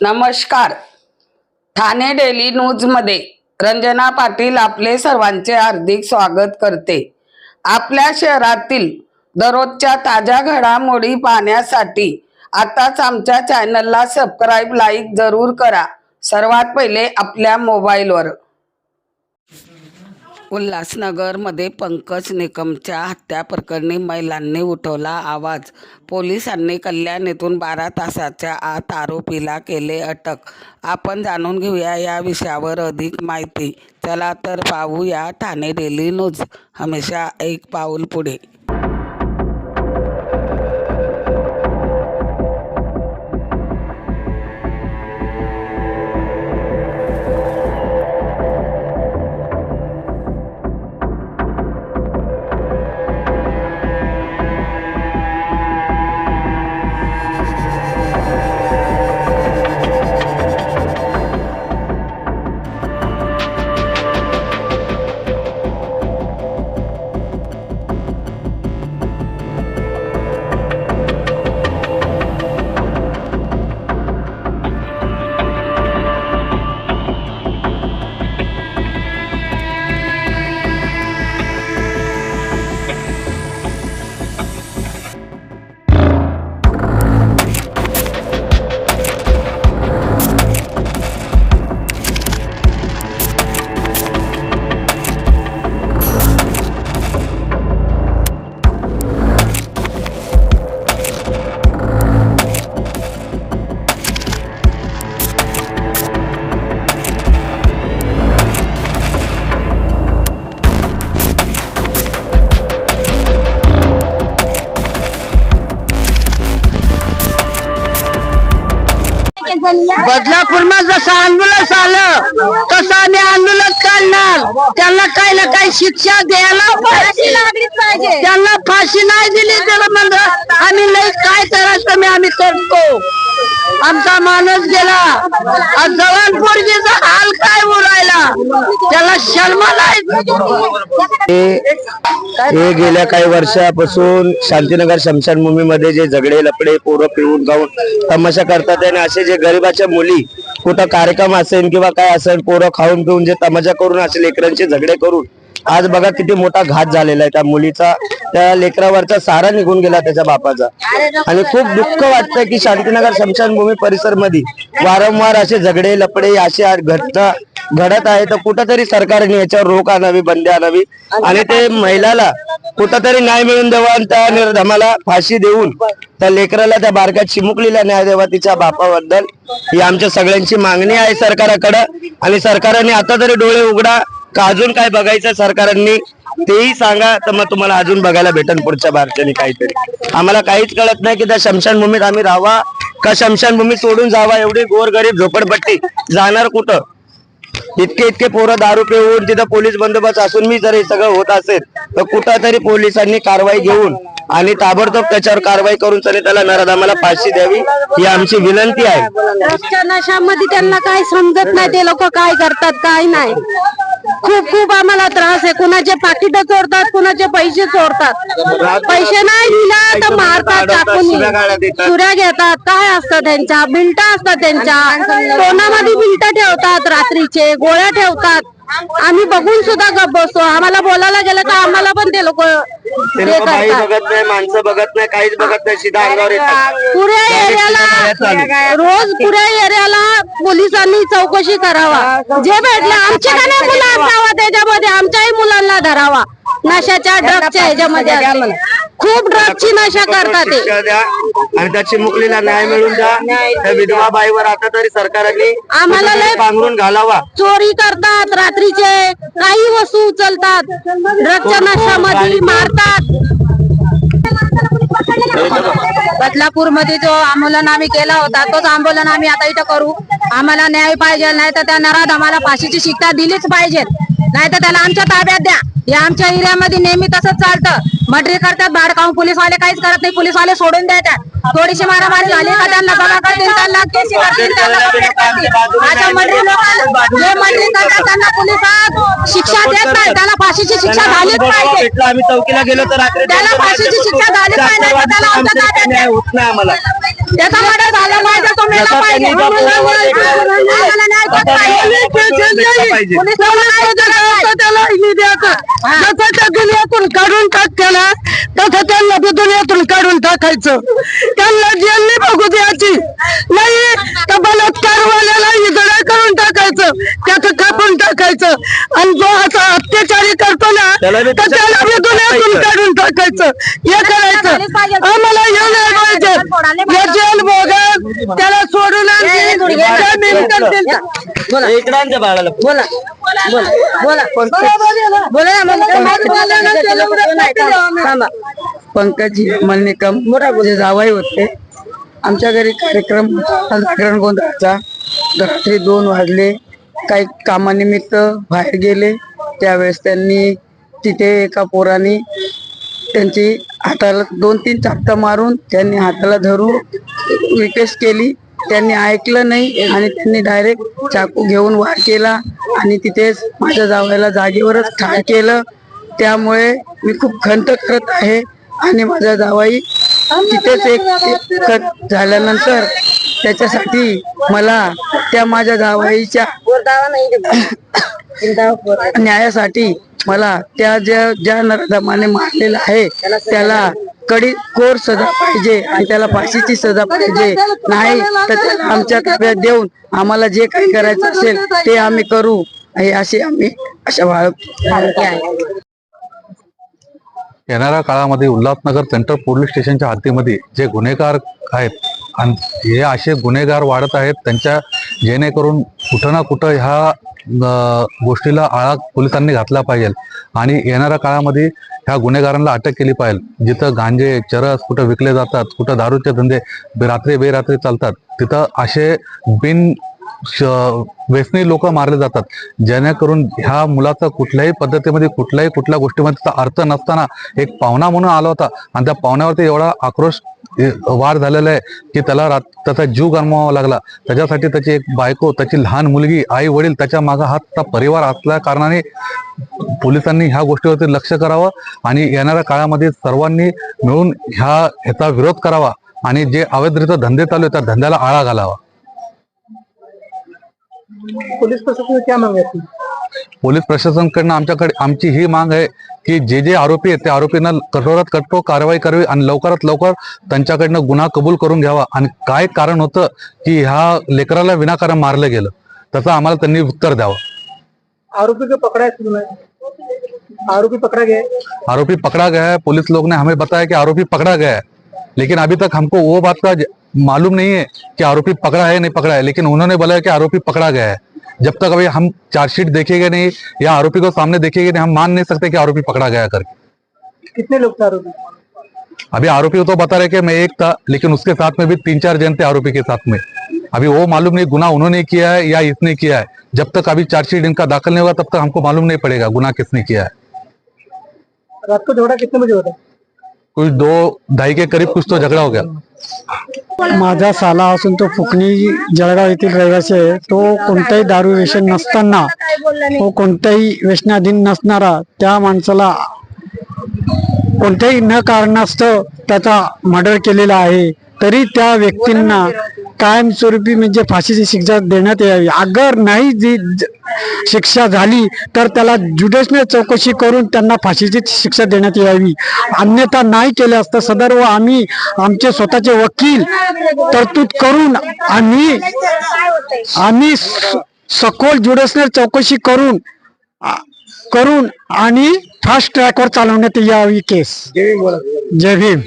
नमस्कार. ठाणे डेली न्यूजमध्ये रंजना पाटील आपले सर्वांचे हार्दिक स्वागत करते. आपल्या शहरातील दररोजच्या ताज्या घडामोडी पाहण्यासाठी आताच आमच्या चॅनलला सबस्क्राईब लाईक जरूर करा. सर्वात पहिले आपल्या मोबाईलवर. उल्हासनगरमध्ये पंकज निकमच्या हत्याप्रकरणी महिलांनी उठवला आवाज. पोलिसांनी कल्याण बारा तासाच्या आत आरोपीला केले अटक. आपण जाणून घेऊया या विषयावर अधिक माहिती. चला तर पाहूया ठाणे डेली न्यूज. हमेशा एक पाऊल पुढे. बदलापूर जसं आंदोलन आलं तसं आम्ही आंदोलन काढणार त्यांना काही ना काही शिक्षा द्यायला पाहिजे. त्यांना फाशी नाही दिली त्याला म्हणलं आम्ही नाही काय करायचं मी आम्ही करतो आमचा माणूस गेला. आज हाल काय बोलायला? त्याला शर्म नाही. हे गेल्या काही वर्षापासून शांतीनगर शमशानभूमीमध्ये जे झगडे लपडे पोरं पिऊन गाऊन तमाशा करतात आणि असे जे गरिबाच्या मुली कुठं कार्यक्रम असेल किंवा काय असेल पोरं खाऊन पिऊन जे तमाशा करून असेल लेकरांचे झगडे करून आज बघा किती मोठा घात झालेला आहे त्या मुलीचा. त्या लेकरावरचा सारा निघून गेला त्याच्या बापाचा. आणि खूप दुःख वाटतं की शांतीनगर शमशानभूमी परिसरमध्ये वारंवार असे झगडे लपडे असे घटना घडत आहे. तर कुठंतरी सरकारने याच्यावर रोख आणावी बंदी आणावी. आणि ते महिलाला कुठंतरी न्याय मिळून द्यावा आणि त्या निर्धमाला फाशी देऊन त्या लेकराला त्या बारक्यात चिमुकलीला न्याय द्यावा तिच्या बापाबद्दल. ही आमच्या सगळ्यांची मागणी आहे सरकाराकडं. आणि सरकारने आता तरी डोळे उघडा. का अजून काय बघायचं सरकारांनी? तेही सांगा तर मग तुम्हाला अजून बघायला भेटेल पुढच्या भारताने काहीतरी. आम्हाला काहीच कळत नाही की त्या शमशानभूमीत आम्ही राहावा का शमशानभूमी सोडून जावा एवढी गोरगरीब झोपडपट्टी. जाणार कुठं? इतके इतके पोरं दारू पिऊन तिथं पोलीस बंदोबस्त असून मी जर हे सगळं होत असेल तर कुठं तरी पोलिसांनी कारवाई घेऊन आणि ताबडतोब त्याच्यावर कारवाई करून तरी त्याला नराधामाला फाशी द्यावी ही आमची विनंती आहे. नशामध्ये त्यांना काय समजत नाही ते लोक काय करतात काय नाही. खूप खूप आम्हाला त्रास आहे. कुणाचे पाकिट चोरतात कुणाचे पैसे चोरतात. पैसे नाही दिला तर मारतात टाकून. शिव्या सुऱ्या घेतात. काय असतं त्यांच्या? बिलटा असतात त्यांच्या. सोनामध्ये बिलटा ठेवतात रात्रीचे. गोळ्या ठेवतात. आम्ही बघून सुद्धा गप बसतो. आम्हाला बोलायला गेलं तर आम्हाला पण ते लोक ते लोक बाई बघत नाही माणसं बघत नाही काहीच बघत नाही सीधा अंगावर येतात. पुऱ्या. एरियाला रोज पुऱ्या एरियाला पोलिसांनी चौकशी करावा. जे भेटलं आमची का नाही मुलं असावा त्याच्यामध्ये? आमच्याही मुलांना धरावा. नशाच्या ड्रगच्या ह्याच्यामध्ये असते. खूप ड्रगची नशा करतात ते. शिक्षा द्या. आणि त्या चिमुकलीला न्याय मिळून द्या. त्या विधवा बाईवर आता तरी सरकारने आम्हाला लय- कुठेतरी पांघरून घालावा. चोरी करतात रात्रीचे. काही वस्तू उचलतात. ड्रगच्या नशामध्ये मारतात. बदलापूरमध्ये जो आंदोलन आम्ही केला होता तोच आंदोलन आम्ही आता इथं करू. आम्हाला न्याय पाहिजे नाही तर त्या नराध आम्हाला फाशीची शिक्षा दिलीच पाहिजे. नाही तर त्याला आमच्या ताब्यात द्या. या आमच्या एरियामध्ये नेहमी तसंच चालतं. मर्डरी करतात बाहेर पोलीसवाले काहीच करत नाही. पोलीसवाले सोडून देतात. थोडीशी मारामारी झाली का त्यांना सभा करतील त्यांना केसी करतील त्यांना करतील माझ्या मंडळी लोकांना जे मंडळी करतात त्यांना पोलिसात शिक्षा देत नाही. त्याला फाशीची शिक्षा झालीच पाहिजे. भेटलं आम्ही चौकीला गेलो तर रात्री त्याला फाशीची शिक्षा झाली पाहिजे, तर त्याला आमच्या ताब्यात न्याय होत नाही आम्हाला. त्याचा मर्डर झाला पाहिजे तो मेला जसा पाहिजे. त्यांनी त्या पोरावर एक आम्हाला न्याय देत नाही. पाहिजे. पोलीस लोकांना त्याला द्यायचं जसं त्या दुनियातून काढून तसं त्यांना बी दुनियातून काढून टाकायचं. त्यांना जेल नाही बघू द्यायची. नाही तर बलात्कारवाल्याला इकडे करून टाकायचं. त्याचं कापून टाकायचं. आणि जो असा अत्याचारी करतो ना तर त्याला बी दुनियातून काढून टाकायचं. हे करायचं. आम्हाला हे नाही पाहिजे हे जेल बघा त्याला सोडून त्या बाळाला. बोला. बोला. बोला. बोला बोला पंकज मल्लिकम जे जावाई होते. आमच्या घरी कार्यक्रम जागरण गोंधळाचा. रात्री दोन वाजले. काही कामानिमित्त बाहेर गेले. त्यावेळेस त्यांनी तिथे एका पोराने त्यांची हाताला दोन तीन चापटा मारून त्यांनी हाताला धरून रिक्वेस्ट केली. त्यांनी ऐकलं नाही आणि त्यांनी डायरेक्ट चाकू घेऊन वार केला आणि तिथेच माझ्या जावयाला जागेवरच ठार केलं. त्यामुळे मी खूप खंत करत आहे आणि माझा जावाई तिथेच एक कट झाल्यानंतर त्याच्यासाठी मला त्या माझ्या जावाईच्या न्यायासाठी मला त्या ज्या ज्या नरदमाने मारलेला आहे त्याला कडी कोर सजा पाहिजे आणि त्याला फाशीची सजा पाहिजे. नाही तर त्याला आमच्या ताब्यात देऊन आम्हाला जे काही करायचं असेल ते आम्ही करू. हे असे आम्ही अशा बाळग येणाऱ्या काळामध्ये उल्हासनगर सेंट्रल पोलीस स्टेशनच्या हद्दीमध्ये जे गुन्हेगार आहेत आणि हे असे गुन्हेगार वाढत आहेत त्यांच्या जेणेकरून कुठं ना कुठं ह्या गोष्टीला आळा पोलिसांनी घातला पाहिजे. आणि येणाऱ्या काळामध्ये ह्या गुन्हेगारांना अटक केली पाहिजे. जिथं गांजे चरस कुठं विकले जातात कुठं दारूचे धंदे रात्री बेरात्री चालतात तिथं असे बिन व्यसनी लोक मारले जातात. जेणेकरून ह्या मुलाचा कुठल्याही पद्धतीमध्ये कुठल्याही कुठल्या गोष्टीमध्ये त्याचा अर्थ नसताना एक पाहुणा म्हणून आला होता. आणि त्या पाहुण्यावरती एवढा आक्रोश वार झालेला आहे की त्याला रात त्याचा जीव गमवावा लागला. त्याच्यासाठी त्याची एक बायको त्याची लहान मुलगी आई वडील त्याच्यामागे हा त्याचा परिवार असल्या कारणाने पोलिसांनी ह्या गोष्टीवरती लक्ष करावं आणि येणाऱ्या काळामध्ये सर्वांनी मिळून ह्या ह्याचा विरोध करावा आणि जे अवैधरित्या धंदे चालू आहेत त्या धंद्याला आळा घालावा. पुलिस प्रशासन क्या मांग है पोलीस प्रशासनाकडनं आमच्याकडे आमची ही मांग आहे की जे जे आरोपी आहेत त्या आरोपींना कठोरात कठोर कारवाई करावी आणि लवकरात लवकर त्यांच्याकडनं गुन्हा कबूल करून घ्यावा. आणि काय कारण होतं की ह्या लेकराला विनाकारण मारलं गेलं त्याचं आम्हाला त्यांनी उत्तर द्यावं. आरोपी को पकड़ा है तुमने आरोपी पकड़ा गया है? आरोपी पकड़ा गया है. पुलिस लोग ने हमें बताया कि आरोपी पकड़ा गया है. लेकिन अभी तक हमको वो बात का मालूम नहीं है कि आरोपी पकड़ा है नहीं पकड़ा है लेकिन उन्होंने बोला कि आरोपी पकड़ा गया है। जब तक अभी हम चार्जशीट देखेंगे नहीं या आरोपी को सामने देखेंगे नहीं हम मान नहीं सकते कि आरोपी पकड़ा गया करके। कितने लोग थे आरोपी? अभी आरोपी तो बता रहे कि मैं एक था लेकिन उसके साथ में भी तीन चार जन थे आरोपी के साथ में। अभी वो मालूम नहीं गुना उन्होंने किया है या इसने किया है। जब तक अभी चार्जशीट इनका दाखिल नहीं होगा तब तक हमको मालूम नहीं पड़ेगा गुना किसने किया है। रात को झगड़ा कितने बजे होता है? कुछ दो ढाई के करीब कुछ तो झगड़ा हो गया। माझा साला असून तो फुकणी जळगाव येथील रहिवासी आहे. तो कोणताही दारू व्यसन नसताना तो कोणत्याही व्यसनाधीन नसणारा त्या माणसाला कोणत्याही न कारणास्तव त्याचा मर्डर केलेला आहे. तरी त्या व्यक्तींना कायमस्वरूपी म्हणजे फाशीची शिक्षा देण्यात यावी. अगर नाही जी ज- शिक्षा झाली तर त्याला जुडिशनल चौकशी करून त्यांना फाशीची शिक्षा देण्यात यावी. अन्यथा नाही केले असतं सदर्व आम्ही आमचे स्वतःचे वकील तरतूद करून आम्ही आम्ही सखोल ज्युडिशनल चौकशी करून करून आणि फास्ट ट्रॅकवर चालवण्यात यावी केस. जय भीम.